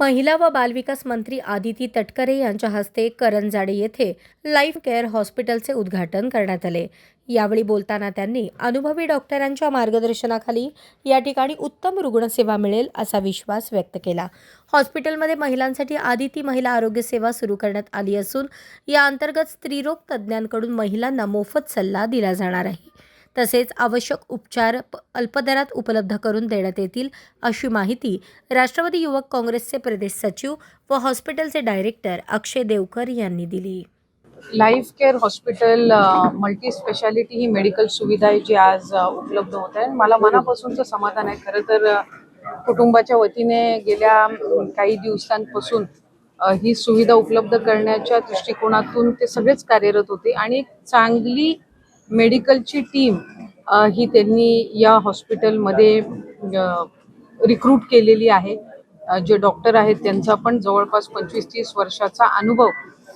महिला व बालविकास मंत्री आदिती तटकरे यांच्या हस्ते करंजाडे येथे लाईफ केअर हॉस्पिटलचे उद्घाटन करण्यात आले. यावेळी बोलताना त्यांनी अनुभवी डॉक्टरांच्या मार्गदर्शनाखाली या ठिकाणी उत्तम रुग्णसेवा मिळेल असा विश्वास व्यक्त केला. हॉस्पिटलमध्ये महिलांसाठी आदिती महिला आरोग्य सेवा सुरू करण्यात आली असून या अंतर्गत स्त्रीरोग तज्ज्ञांकडून महिलांना मोफत सल्ला दिला जाणार आहे. तसेच आवश्यक उपचार प- अल्पदरात उपलब्ध करून देण्यात येतील अशी माहिती राष्ट्रवादी युवक काँग्रेसचे प्रदेश सचिव व हॉस्पिटलचे डायरेक्टर अक्षय देवकर यांनी दिली. Life care hospital multi speciality ही मेडिकल सुविधा आहे जी आज उपलब्ध होत आहे मला मनापासूनचं समाधान आहे. खरं तर कुटुंबाच्या वतीने गेल्या काही दिवसांपासून ही सुविधा उपलब्ध करण्याच्या दृष्टिकोनातून ते सगळेच कार्यरत होते आणि चांगली मेडिकलची टीम ही त्यांनी या हॉस्पिटलमध्ये रिक्रूट केलेली आहे. जे डॉक्टर आहेत त्यांचा पण जवळपास पंचवीस तीस वर्षाचा अनुभव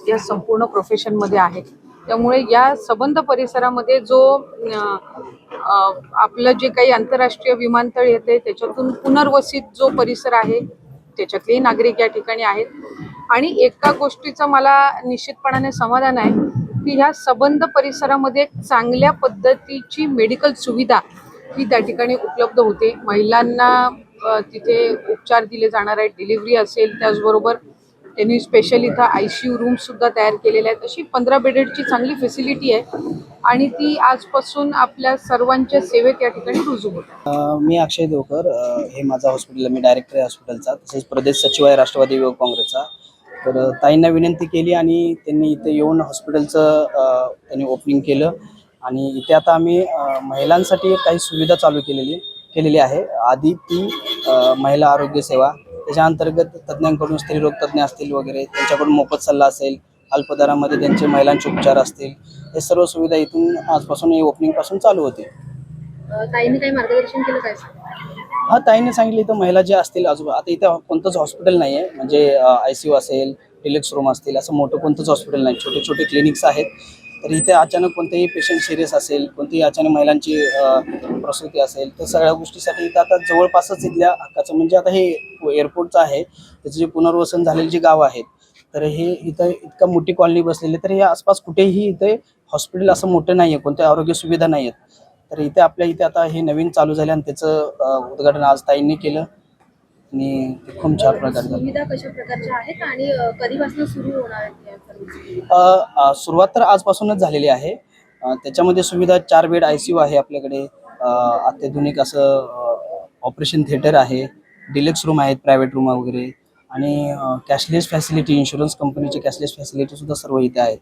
या संपूर्ण प्रोफेशनमध्ये आहे. त्यामुळे या सबंध परिसरामध्ये जो आपलं जे काही आंतरराष्ट्रीय विमानतळ येते त्याच्यातून पुनर्वसित जो परिसर आहे त्याच्यातलेही नागरिक या ठिकाणी आहेत. आणि एका गोष्टीचं मला निश्चितपणाने समाधान आहे की ह्या सबंध परिसरामध्ये चांगल्या पद्धतीची मेडिकल सुविधा ही त्या ठिकाणी उपलब्ध होते. महिलांना तिथे उपचार दिले जाणार आहेत डिलिव्हरी असेल त्याचबरोबर त्यांनी स्पेशल इथं आय सी यू रूम सुद्धा तयार केलेल्या आहेत. अशी पंधरा बेडेडची चांगली फॅसिलिटी आहे आणि ती आजपासून आपल्या सर्वांच्या सेवेत या ठिकाणी रुजू होत. मी अक्षय देवकर हे माझा हॉस्पिटल मी डायरेक्टर आहे हॉस्पिटलचा तसेच प्रदेश सचिव आहे राष्ट्रवादी युवक काँग्रेसचा. तर ताईंना विनंती केली आणि त्यांनी इथे येऊन हॉस्पिटलचं त्यांनी ओपनिंग केलं. आणि इथे आता आम्ही महिलांसाठी काही सुविधा चालू केलेली केलेली आहे. आधी ती महिला आरोग्य सेवा त्याच्या अंतर्गत तज्ज्ञांकडून स्त्रीरोग तज्ज्ञ असतील वगैरे त्यांच्याकडून मोफत सल्ला असेल अल्पदरामध्ये त्यांचे महिलांचे उपचार असतील हे सर्व सुविधा इथून आजपासून ओपनिंगपासून चालू होते काही मार्गदर्शन केलं काय? हा ताईने सांगितलं इथं महिला ज्या असतील आजोबा आता इथं कोणतंच हॉस्पिटल नाही आहे म्हणजे आय सी यू असेल डिलेक्स रूम असतील असं मोठं कोणतंच हॉस्पिटल नाही. छोटे छोटे क्लिनिक्स आहेत. तर इथे अचानक कोणतेही पेशंट सिरियस असेल कोणतीही अचानक महिलांची प्रसूती असेल तर सगळ्या गोष्टीसाठी इथं आता जवळपासच इथल्या हक्काचं म्हणजे आता हे एअरपोर्टचं आहे. त्याचं जे पुनर्वसन झालेली जी गावं आहेत तर हे इथं इतका मोठी कॉलनी बसलेली तर हे आसपास कुठेही इथे हॉस्पिटल असं मोठं नाही आहे कोणत्या आरोग्य सुविधा नाही आहेत तर इथे आपल्या इथे आता हे नवीन चालू झाले आणि त्याचं उद्घाटन आज ताईंनी केलं. आणि ते खूप छान प्रकारे झालं. सुविधा कशा प्रकारच्या आहेत आणि अ, कधीपासून सुरू होणार आहेत या सर्व अ, अ, सुरुवात तर आजपासूनच झालेली आहे. अ, त्याच्यामध्ये सुविधा चार बेड आय सी यू आहे आपल्याकडे. अ, अत्याधुनिक असं ऑपरेशन थिएटर आहे. डिलेक्स रूम आहेत प्रायव्हेट रूम वगैरे. आणि कॅशलेस फॅसिलिटी इन्शुरन्स कंपनीची कॅशलेस फॅसिलिटी सुद्धा सर्व इथे आहेत.